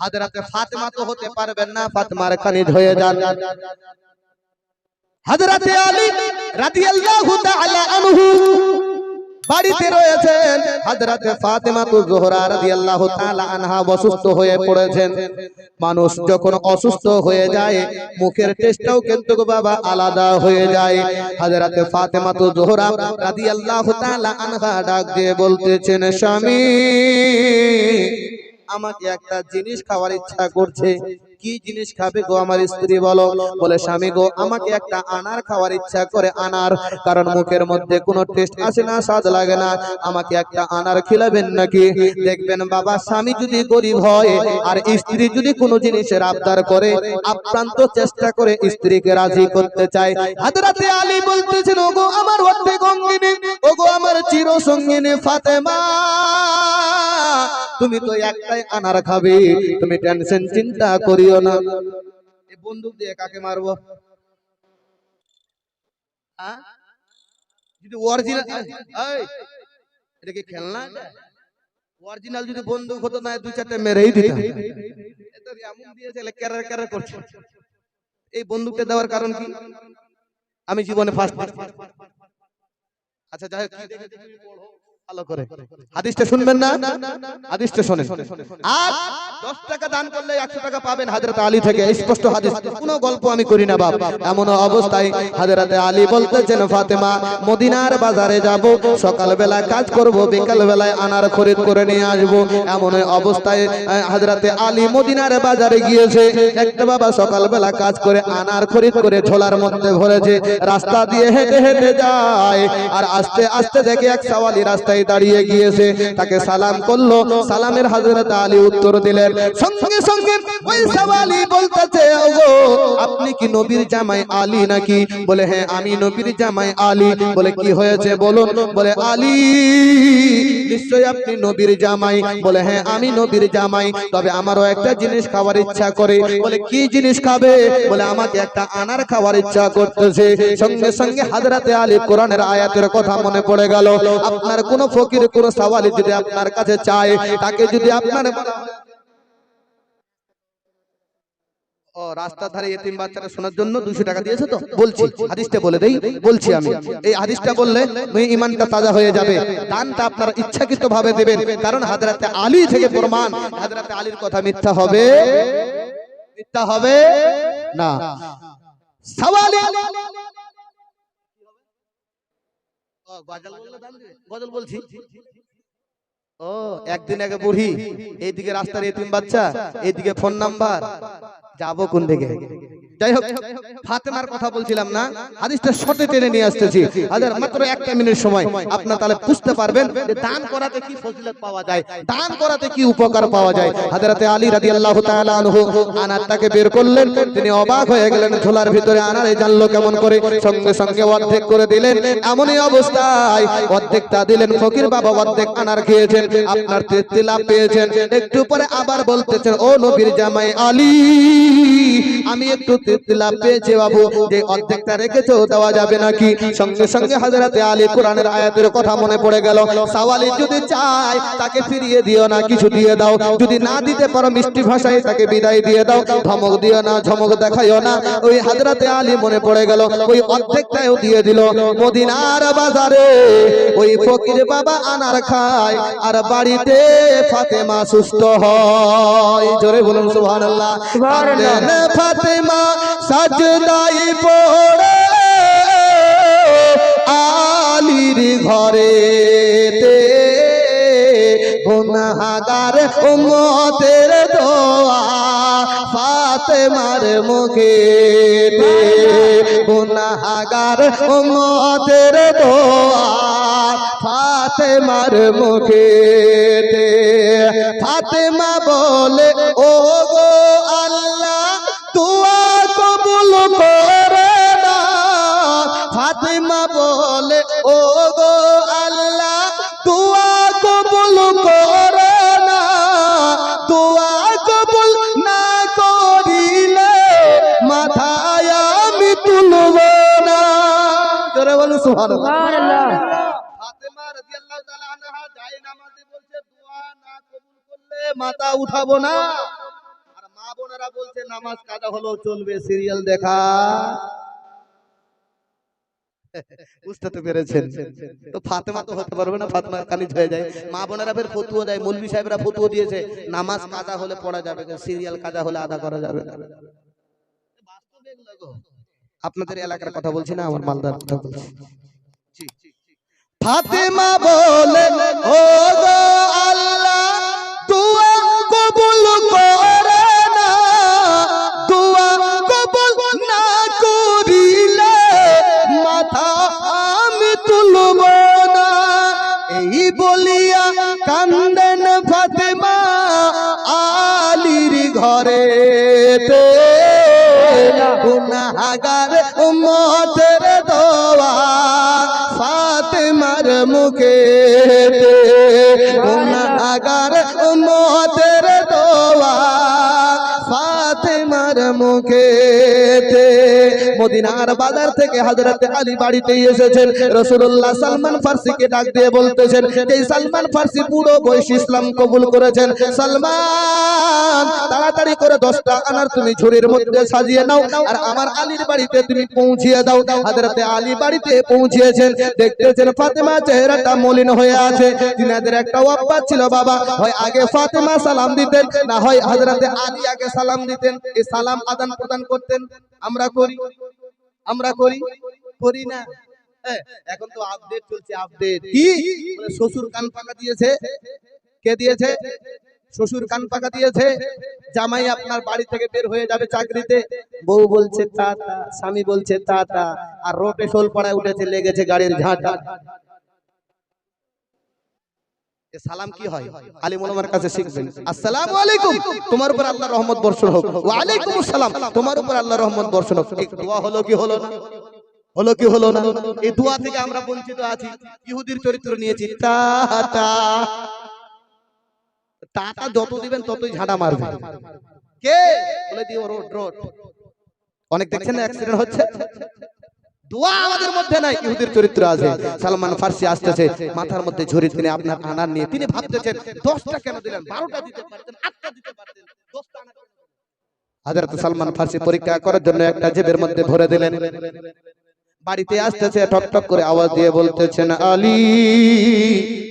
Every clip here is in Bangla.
হাজরাতে ফাতেমা তো হতে পারবেন না ফাতেমার খানিজ হয়ে যান। হাজরাতে আলী রাদিয়াল্লাহু তাআলা আনহু বাড়িতে রয়েছেন। হাজরাতে ফাতেমা তো জোহরা রাদিয়াল্লাহু তাআলা আনহা অসুস্থ হয়ে পড়েছেন। মানুষ যখন অসুস্থ হয়ে যায় মুখের টেস্টটাও কিন্তু বাবা আলাদা হয়ে যায়। হাজরাতে ফাতেমা তো জোহরা রাদিয়াল্লাহু তাআলা আনহা ডাক দিয়ে বলতেছেন স্বামী আমাকে একটা জিনিস খাওয়ার ইচ্ছা করছে। কি জিনিস খাবে গো আমার স্ত্রী বলো? বলে, স্বামী গো, আমাকে একটা আনার খাওয়ার ইচ্ছা করে আনার। কারণ মুখের মধ্যে কোনো টেস্ট আসে না, স্বাদ লাগে না। আমাকে একটা আনার খিলাবেন নাকি? দেখবেন বাবা, স্বামী যদি গরিব হয় আর স্ত্রী যদি কোনো জিনিসের আবদার করে, আপ্রান্ত চেষ্টা করে স্ত্রীকে রাজি করতে চায়। হাজরাতে আলী বলতেছেন, ওগো আমার অর্ধেক অঙ্গিনী, ওগো আমার চির সঙ্গিনী ফাতেমা, তুমি তো একটাই আনার খাবে। তুমি টেনশন চিন্তা করিও না। বন্দুক দিয়ে কাকে মারবো? হ্যাঁ? যদি অরিজিনাল এটা কি খেলনা অরিজিনাল যদি বন্দুক হতো না দুই চারটে মেরেই দিত এমন দিয়েছে ক্যারার ক্যারার করছে। এই বন্দুকটা দেওয়ার কারণ কি? আমি জীবনে ফার্স্ট আচ্ছা যাই হোক ভালো করে। হাদিসটা শুনবেন না? হাদিসটা শোনেন। আর 10 টাকা দান করলে 100 টাকা পাবেন হযরত আলী থেকে। স্পষ্ট হাদিস। কোনো গল্প আমি করি না বাপ। এমন অবস্থায় হযরত আলী বলতেছেন ফাতেমা মদিনার বাজারে যাব। সকাল বেলা কাজ করব বিকাল বেলায় আনার খরিদ করে নিয়ে আসব। এমন অবস্থায় হযরত আলী মদিনার বাজারে গিয়েছে। একটা বাবা সকাল বেলা কাজ করে আনার খরিদ করে ঝোলার মধ্যে ভরেছে। রাস্তা দিয়ে হেঁটে হেঁটে যায়। আর আস্তে আস্তে দেখে এক সাওয়ালি রাস্তায় দাঁড়িয়ে গিয়েছে তাকে সালাম করল। সালামের হাজরত আলী উত্তর দিলেন সঙ্গে সঙ্গে ওই বলতেছে আপনি কি নবীর জামাই আলী নাকি? বলে হ্যাঁ আমি নবীর জামাই আলী। বলে, কি হয়েছে বলুন? বলে, আলী নিশ্চয় আপনি নবীর জামাই। বলে হ্যাঁ আমি নবীর জামাই, তবে আমারও একটা জিনিস খাওয়ার ইচ্ছা করে। বলে, কি জিনিস খাবে? বলে, আমাকে একটা আনার খাওয়ার ইচ্ছা করতেছে। সঙ্গে সঙ্গে হাজরাতে আলী কোরআনের আয়াতের কথা মনে পড়ে গেল। আপনার কোন ফকির, কোন সাওয়ালি যদি আপনার কাছে চায়, তাকে যদি আপনার ও রাস্তার ধারে এতিম বাচ্চারা শোনার জন্য দুশো টাকা দিয়েছে তো? বলছি হাদিসটা বলে দেই বলছি আমি। এই হাদিসটা বললে ইমানটা তাজা হয়ে যাবে। দানটা আপনার ইচ্ছাকৃত ভাবে দেবেন কারণ হাজরাতে আলী থেকে প্রমাণ। হাজরাতে আলীর কথা মিথ্যা হবে। মিথ্যা হবে? না। সওয়ালি? গজল বলছি। ও একদিন আগে বুড়ি এইদিকে রাস্তার এতিম বাচ্চা এইদিকে ফোন নাম্বার। যাব কোন দিকে? যাই হোক ফাতেমার কথা বলছিলাম না হাদিসটা টেনে নিয়ে আসতেছি। হাজার মাত্র একটা মিনিট সময় আপনার তাহলে বুঝতে পারবেন যে দান করাতে কি ফজিলত পাওয়া যায় দান করাতে কি উপকার পাওয়া যায়। হযরতে আলী রাদিয়াল্লাহু তাআলা আনহু আনারটাকে বের করলেন তিনি অবাক হয়ে গেলেন ঝোলার ভিতরে আনারে জানলো কেমন করে সঙ্গে সঙ্গে অর্ধেক করে দিলেন এমনই অবস্থায় অর্ধেকটা দিলেন ফকির বাবা অর্ধেক আনার খেয়েছেন আপনার তৃপ্তি লাভ পেয়েছেন। একটু পরে আবার বলতেছেন ও নবীর জামাই আলী আমি একটু লাভ পেয়েছি বাবু। যে অর্ধেকটা রেখেছো দেওয়া যাবে নাকি? সঙ্গে সঙ্গে হাজরাতে আলী কোরআনের আয়াতের কথা মনে পড়ে গেল। সাওয়ালি যদি চায় তাকে ফিরিয়ে দিও না কিছু দিয়ে দাও। যদি না দিতে পারো মিষ্টি ভাষায় তাকে বিদায় দিয়ে দাও। ধমক দিও না ঝমক দেখাইও না। ওই হাজরাতে আলী মনে পড়ে গেল ওই অর্ধেকটাও দিয়ে দিল। মদিনার বাজারে ওই ফকির বাবা আনার খায় আর বাড়িতে ফাতেমা সুস্থ হয়। জোরে বলুন সুবহানাল্লাহ। ফাতেমা সাজদাই পড়ে আলীর ঘরেতে। গুনাহগার উম্মতের দোয়া ফাতেমার মুখে গুনাহগার উম্মতের দোয়া ফাতেমার মুখে ফাতেমা বলে বলুন সুবহানাল্লাহ। ফাতেমা রাদিয়াল্লাহু তাআলা আনহা যায় নামাজে বলছে দোয়া না কবুল করলে মাথা বলছে নামাজ কাজা হলো চলবে সিরিয়াল দেখা। বুঝতে তো পেরেছেন। তো ফাতেমা তো হতে পারবে না ফাতেমা কানিজ হয়ে যায়। মা বোনেরা ফের ফতুয়া দেয় মৌলবি সাহেবরা ফতুয়া দিয়েছে নামাজ কাজা হলে পড়া যাবে সিরিয়াল কাজা হলে আদা করা যাবে না। আপনাদের এলাকার কথা বলছি না আমার মালদার কথা বলছি। ফাতেমা বলে ও গো আল্লাহ দুয়া কবুল করে না দুয়া কবুল না করিলে মাথা আমি তুলব না। এই বলিয়া কান্দেন ফাতেমা আলির ঘরে গুনাগার উম্মতের মদিনার বাজার থেকে হযরত আলী বাড়িতে এসেছেন। রাসূলুল্লাহ সালমান ফার্সিকে ডাক দিয়ে বলতেছেন, এই সালমান ফার্সি পুরো বয়স ইসলাম কবুল করেছেন। সালমান, তাড়াতাড়ি করে দশটা আনার তুমি ঝুড়ির মধ্যে সাজিয়ে নাও আর আমার আলীর বাড়িতে তুমি পৌঁছিয়ে দাও। হযরতে আলী বাড়িতে পৌঁছিয়েছেন। দেখতেছেন ফাতেমা চেহারাটা মলিন হয়ে আছে। তিনাদের একটা অভ্যাস ছিল, বাবা, হয় আগে ফাতেমা সালাম দিতেন, না হয় হযরতে আলী আগে সালাম দিতেন। এই সালাম আদান প্রদান করতেন। আমরা করি। আমরা করি করি না। হ্যাঁ, এখন তো আপডেট চলছে আপডেট কি? শ্বশুর কান পাকা দিয়েছে। কে দিয়েছে? শ্বশুর কান পাকা দিয়েছে। জামাই আপনার বাড়ি থেকে বের হয়ে যাবে চাকরিতে। বউ বলছে টাটা স্বামী বলছে টাটা আর রোটে শোল পড়ায় উঠেছে লেগেছে গাড়ির ঝাঁটা। সালাম কি হয়? আলিম ওলামার কাছে শিখবেন। আসসালামু আলাইকুম। তোমার উপর আল্লাহর রহমত বর্ষণ হোক। ওয়া আলাইকুম আসসালাম। তোমার উপর আল্লাহর রহমত বর্ষণ হোক। এই দোয়া হলো কি হলো না? হলো কি হলো না? এই দোয়া থেকে আমরা বঞ্চিত আছি। ইহুদির চরিত্র নিয়েছি। টাটা টাটা যত দিবেন ততই ঝাঁটা মারবে। কে? বলে দিও রোড রোড। অনেক দেখছেন না? অ্যাক্সিডেন্ট হচ্ছে? দোয়া আমাদের মধ্যে নাই। ইহুদির চরিত্র আছে। সালমান ফার্সি আসতেছে, মাথার মধ্যে ঝুরি তিনি আপনার আনার নিয়ে তিনি ভাবতেছেন, দশটা কেন দিলেন? বারোটা দিতে পারতেন, আটটা দিতে পারতেন, দশটা সালমান ফার্সি পরীক্ষা করার জন্য একটা জেবের মধ্যে ভরে দিলেন। বাড়িতে আসতেছে টক টক করে আওয়াজ দিয়ে বলতেছেন, আলী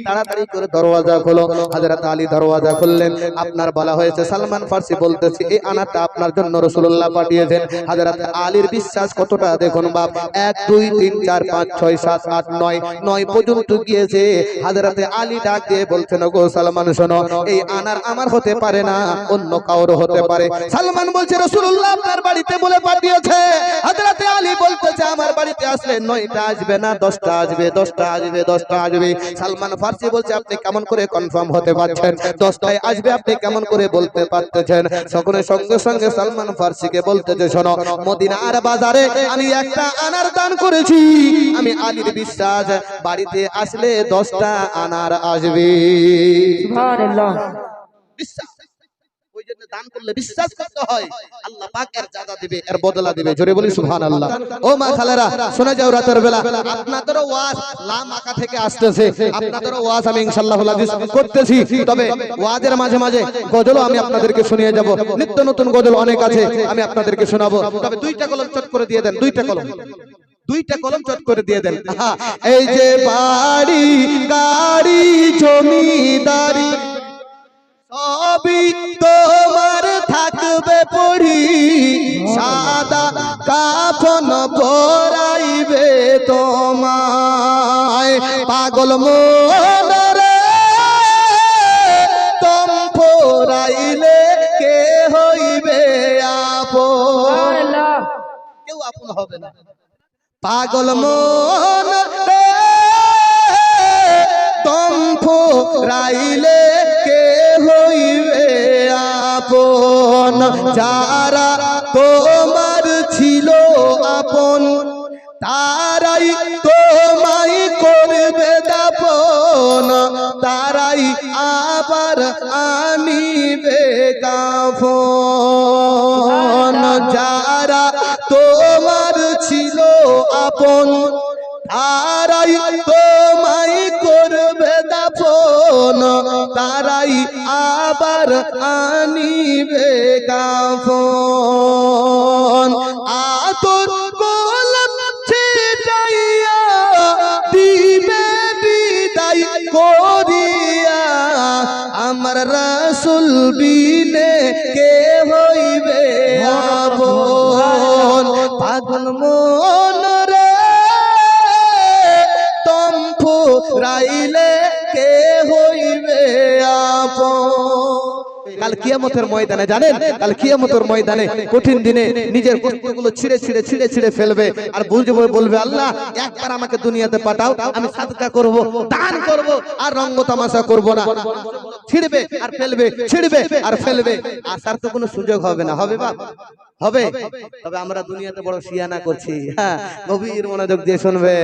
তাড়াতাড়ি করে দরওয়াজা খোলো। হাজরত আলী দরওয়াজা খুললেন। আপনার বলা হয়েছে, সালমান ফার্সি বলতেছে, এই আনাটা আপনার জন্য রসুল্লাহ পাঠিয়েছেন। হাজরত আলীর বিশ্বাস কতটা, দেখুন বাপ, এক, দুই, তিন, চার, পাঁচ, ছয়, সাত, আট, নয় নয় পর্যন্ত গিয়েছে। হাজরতে আলী ডাক দিয়ে বলছেন গো সালমান, শোনো, এই আনার আমার হতে পারে না, অন্য কারও হতে পারে। সালমান বলছে রসুল্লাহ আপনার বাড়িতে বলে পাঠিয়েছে। হাজরতে আলী বলতেছে, আমার বাড়িতে আসলে নয়টা আসবে না, দশটা আসবে দশটা আসবে দশটা আসবে। সালমান ফার্সি বলছে আপনি কেমন করে কনফার্ম হতে পারছেন? দশটায় আসবে আপনি কেমন করে বলতে পারতেছেন? সকলের সঙ্গে সঙ্গে সালমান ফার্সিকে বলতেছে শোনো মদিনার বাজারে আমি একটা আনার দান করেছি। আমি আলীর বিশ্বাস বাড়িতে আসলে দশটা আনার আসবে। সুবহানাল্লাহ। বিশ্বাস। জন্য দান করলে বিশ্বাস করতে হয়। আল্লাহ পাক জাদা দিবে এর বদলা দিবে। জোরে বলি সুবহানাল্লাহ। ও মা খালেরা শোনা যাও রাতের বেলা। আপনাদেরও ওয়াজ লা মাকা থেকে আসতেছে। আপনাদেরও ওয়াজ আমি ইনশাআল্লাহ হাদিস করতেছি। তবে ওয়াজের মাঝে মাঝে গজলও আমি আপনাদেরকে শুনিয়ে যাব। নিত্য নতুন গজল অনেক আছে আমি আপনাদেরকে শোনাবো। তবে দুইটা কলম চট করে দিয়ে দেন দুইটা কলম। দুইটা কলম চট করে দিয়ে দেন। এই যে বাড়ি গাড়ি জমিদারি সবই তোমার থাকবে পড়ি সাদা কাফন পরাইবে তোমায়। পাগল মনরে তম পরাইলে কে হইবে আপন? কেউ আপন হবে না। পাগল মন রে তম্ফ রাইলে কে হইবে আপন যারা তোমার ছিল আপন, তারাই তোমায় করবে দাপন, তারাই আবার আনিবে কাফন যারা তোমার ছিল আপন, তারাই তোমায় তারাই আবার আনিবে কাফন। আতর গোলাপ ছিটাইয়া দিবে বিদায় করিয়া, আমার রাসুল বিনে কে হইবে পাগল মন কিয়ামতের ময়দানে জানেন? কাল কিয়ামতের ময়দানে কঠিন দিনে নিজের কষ্টগুলো ছিঁড়ে ছিঁড়ে ছিঁড়ে ছিঁড়ে ফেলবে। আর বুঝবে বলবে, আল্লাহ, একবার আমাকে দুনিয়াতে পাঠাও, আমি সাদকা করব, দান করব, আর রঙ্গ তামাশা করব না। ছিড়বে আর ফেলবে, ছিড়বে আর ফেলবে। আসার তো কোনো সুযোগ হবে না। হবে বাপ হবে? তবে আমরা দুনিয়াতে বড় শিয়ানা করছি। হ্যাঁ গভীর মনোযোগ দিয়ে শুনবে।